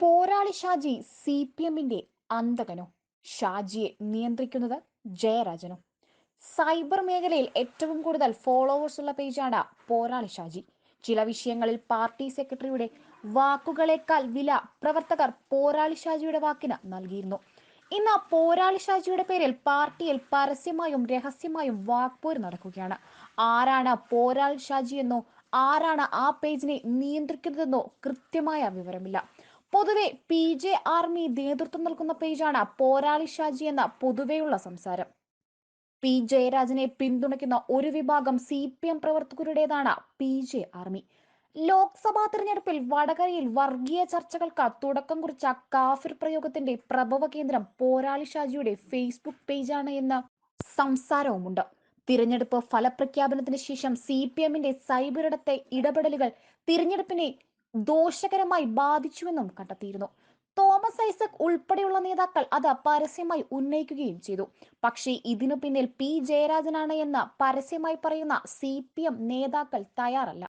പോരാളി Shaji C P എമ്മിന്റെ അന്തകനോ ഷാജിയെ നിയന്ത്രിക്കുന്നത് ജയരാജനോ? സൈബർ മേഖലയിൽ ഏറ്റവും കൂടുതൽ ഫോളോവേഴ്സ് ഉള്ള പേജാണ് പോരാളി ഷാജി. ചില വിഷയങ്ങളിൽ പാർട്ടി സെക്രട്ടറിയുടെ വാക്കുകളേക്കാൾ വില പ്രവർത്തകർ പോരാളി ഷാജിയുടെ വാക്കിന് നൽകിയിരുന്നു. ഇന്ന് പോരാളി ഷാജിയുടെ പേരിൽ പാർട്ടിയിൽ പരസ്യമായും രഹസ്യമായും വാക്പോര് നടക്കുകയാണ്. ആരാണ് പോരാളി ഷാജി എന്നോ ആരാണ് ആ പേജിനെ നിയന്ത്രിക്കുന്നതെന്നോ കൃത്യമായ വിവരമില്ല. പൊതുവെ പി ജെ ആർമി നേതൃത്വം നൽകുന്ന പേജാണ് പോരാളി ഷാജി എന്ന പൊതുവെയുള്ള സംസാരം. പി ജയരാജനെ പിന്തുണയ്ക്കുന്ന ഒരു വിഭാഗം സി പി എം പ്രവർത്തകരുടേതാണ് പി ജെ ആർമി. ലോക്സഭാ തിരഞ്ഞെടുപ്പിൽ വടകരയിൽ വർഗീയ ചർച്ചകൾക്ക് തുടക്കം കുറിച്ച കാഫിർ പ്രയോഗത്തിന്റെ പ്രഭവ കേന്ദ്രം പോരാളി ഷാജിയുടെ ഫേസ്ബുക്ക് പേജാണ് എന്ന സംസാരവുമുണ്ട്. തിരഞ്ഞെടുപ്പ് ഫലപ്രഖ്യാപനത്തിന് ശേഷം സി പി എമ്മിന്റെ സൈബറിടത്തെ ഇടപെടലുകൾ തിരഞ്ഞെടുപ്പിനെ ദോഷകരമായി ബാധിച്ചുവെന്നും കണ്ടെത്തിയിരുന്നു. തോമസ് ഐസക് ഉൾപ്പെടെയുള്ള നേതാക്കൾ അത് പരസ്യമായി ഉന്നയിക്കുകയും ചെയ്തു. പക്ഷേ ഇതിനു പിന്നിൽ പി. ജയരാജനാണ് എന്ന് പരസ്യമായി പറയുന്ന സി പി എം നേതാക്കൾ തയ്യാറല്ല.